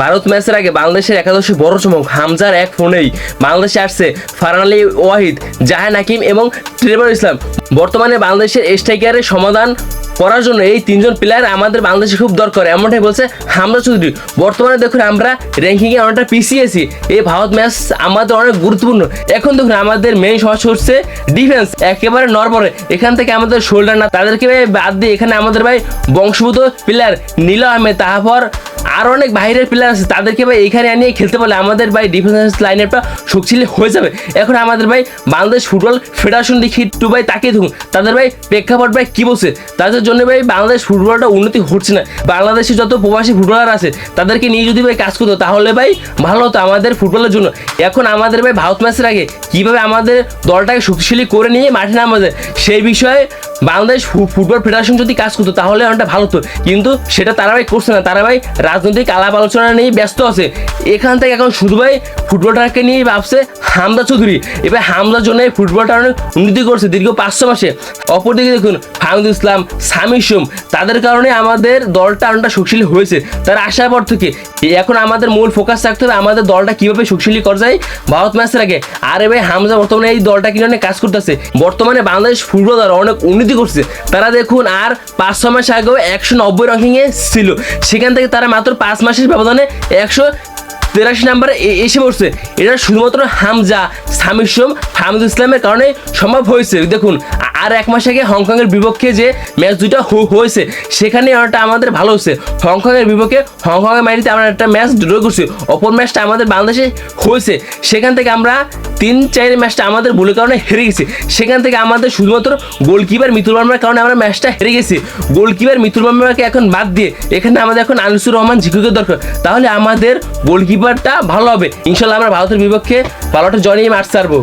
ভারত ম্যাচের আগে বাংলাদেশের একাদশী বড় চমক, হামজার এক ফোনেই বাংলাদেশে আসছে ফারহান আলী ওয়াহিদ, জাহান হাকিম এবং ট্রেভর ইসলাম। বর্তমানে বাংলাদেশের স্ট্রাইকারের সমাধান করার জন্য এই তিনজন প্লেয়ার আমাদের বাংলাদেশে খুব দরকার, এমনটাই বলছে হামজা চৌধুরী। বর্তমানে দেখুন আমরা র্যাঙ্কিংয়ে অনেকটা পিছিয়ে আছি, এই ভারত ম্যাচ আমাদের অনেক গুরুত্বপূর্ণ। এখন দেখুন আমাদের মেইন সমস্যা হচ্ছে ডিফেন্স একেবারে নরবরে এখান থেকে আমাদের শোল্ডার না, তাদেরকে বাদ দিয়ে এখানে আমাদের ভাই বংশভূত প্লেয়ার নীল আহমেদ, তারপর আর অনেক বাইরের প্লেয়ার আছে, তাদেরকে ভাই এইখানে আনিয়ে খেলতে পারলে আমাদের ভাই ডিফেন্স লাইনেরটা শক্তিশালী হয়ে যাবে। এখন আমাদের ভাই বাংলাদেশ ফুটবল ফেডারেশন দেখি একটু ভাই তাকিয়ে দেখুন তাদের ভাই প্রেক্ষাপট ভাই কী বলছে? তাদের জন্য ভাই বাংলাদেশ ফুটবলটা উন্নতি হচ্ছে না। বাংলাদেশে যত প্রবাসী ফুটবলার আছে, তাদেরকে নিয়ে যদি ভাই কাজ করতো, তাহলে ভাই ভালো হতো আমাদের ফুটবলের জন্য। এখন আমাদের ভাই ভারত ম্যাচের আগে কীভাবে আমাদের দলটাকে শক্তিশালী করে নিয়ে মাঠে নামাবে সেই বিষয়ে বাংলাদেশ ফুটবল ফেডারেশন যদি কাজ করতো, তাহলে অনেকটা ভালো হতো। কিন্তু সেটা তারা ভাই করছে না। তারা ভাই রাজনৈতিক আলাপ আলোচনা নিয়ে ব্যস্ত আছে। এখান থেকে এখন শুধু ভাই ফুটবলটাকে নিয়ে ভাবছে হামদা চৌধুরী। এবার হামদার জন্য ফুটবলটা অনেক উন্নতি করছে দীর্ঘ পাঁচশো মাসে। অপরদিকে দেখুন ফাহমুদ ইসলাম সামি সোম, তাদের কারণে আমাদের দলটা অনেকটা শক্তিশালী হয়েছে। তারা আসার পর থেকে এখন আমাদের মূল ফোকাস থাকতে হবে আমাদের দলটা কীভাবে শক্তিশালী করা যায় ভারত ম্যাচের আগে। আর এবার হামজা বর্তমানে এই দলটা কিনে কাজ করতেছে? বর্তমানে বাংলাদেশ ফুটবল দল অনেক উন্নতি করছে। তারা দেখুন আর পাঁচ ছ মাস আগেও একশো নব্বই র্যাঙ্কিংয়ে ছিল। সেখান থেকে তারা মাত্র পাঁচ মাসের ব্যবধানে একশো তেরাশি নাম্বারে এসে পড়ছে। এটা শুধুমাত্র হামজা সামিসম হামিদ ইসলামের কারণে সম্ভব হয়েছে। দেখুন আর এক মাস আগে হংকংয়ের বিপক্ষে যে ম্যাচ দুইটা হয়েছে, সেখানে অনেকটা আমাদের ভালো হচ্ছে হংকংয়ের বিপক্ষে হংকংয়ের মাইরিতে আমরা একটা ম্যাচ ড্র করছি। অপর ম্যাচটা আমাদের বাংলাদেশে হয়েছে। সেখান থেকে আমরা তিন, চার ম্যাচটা আমাদের ভুলের কারণে হেরে গেছি। সেখান থেকে আমাদের শুধুমাত্র গোলকিপার মিতুল মার্মার কারণে আমরা ম্যাচটা হেরে গেছি। গোলকিপার মিতুল মার্মাকে এখন বাদ দিয়ে এখানে আমাদের এখন আনিসুর রহমান ঝিকুকে দরকার। তাহলে আমাদের গোলকিপারটা ভালো হবে। ইনশাল্লাহ আমরা ভারতের বিপক্ষে ভালো একটা জয় নিয়ে মাঠ ছাড়বো।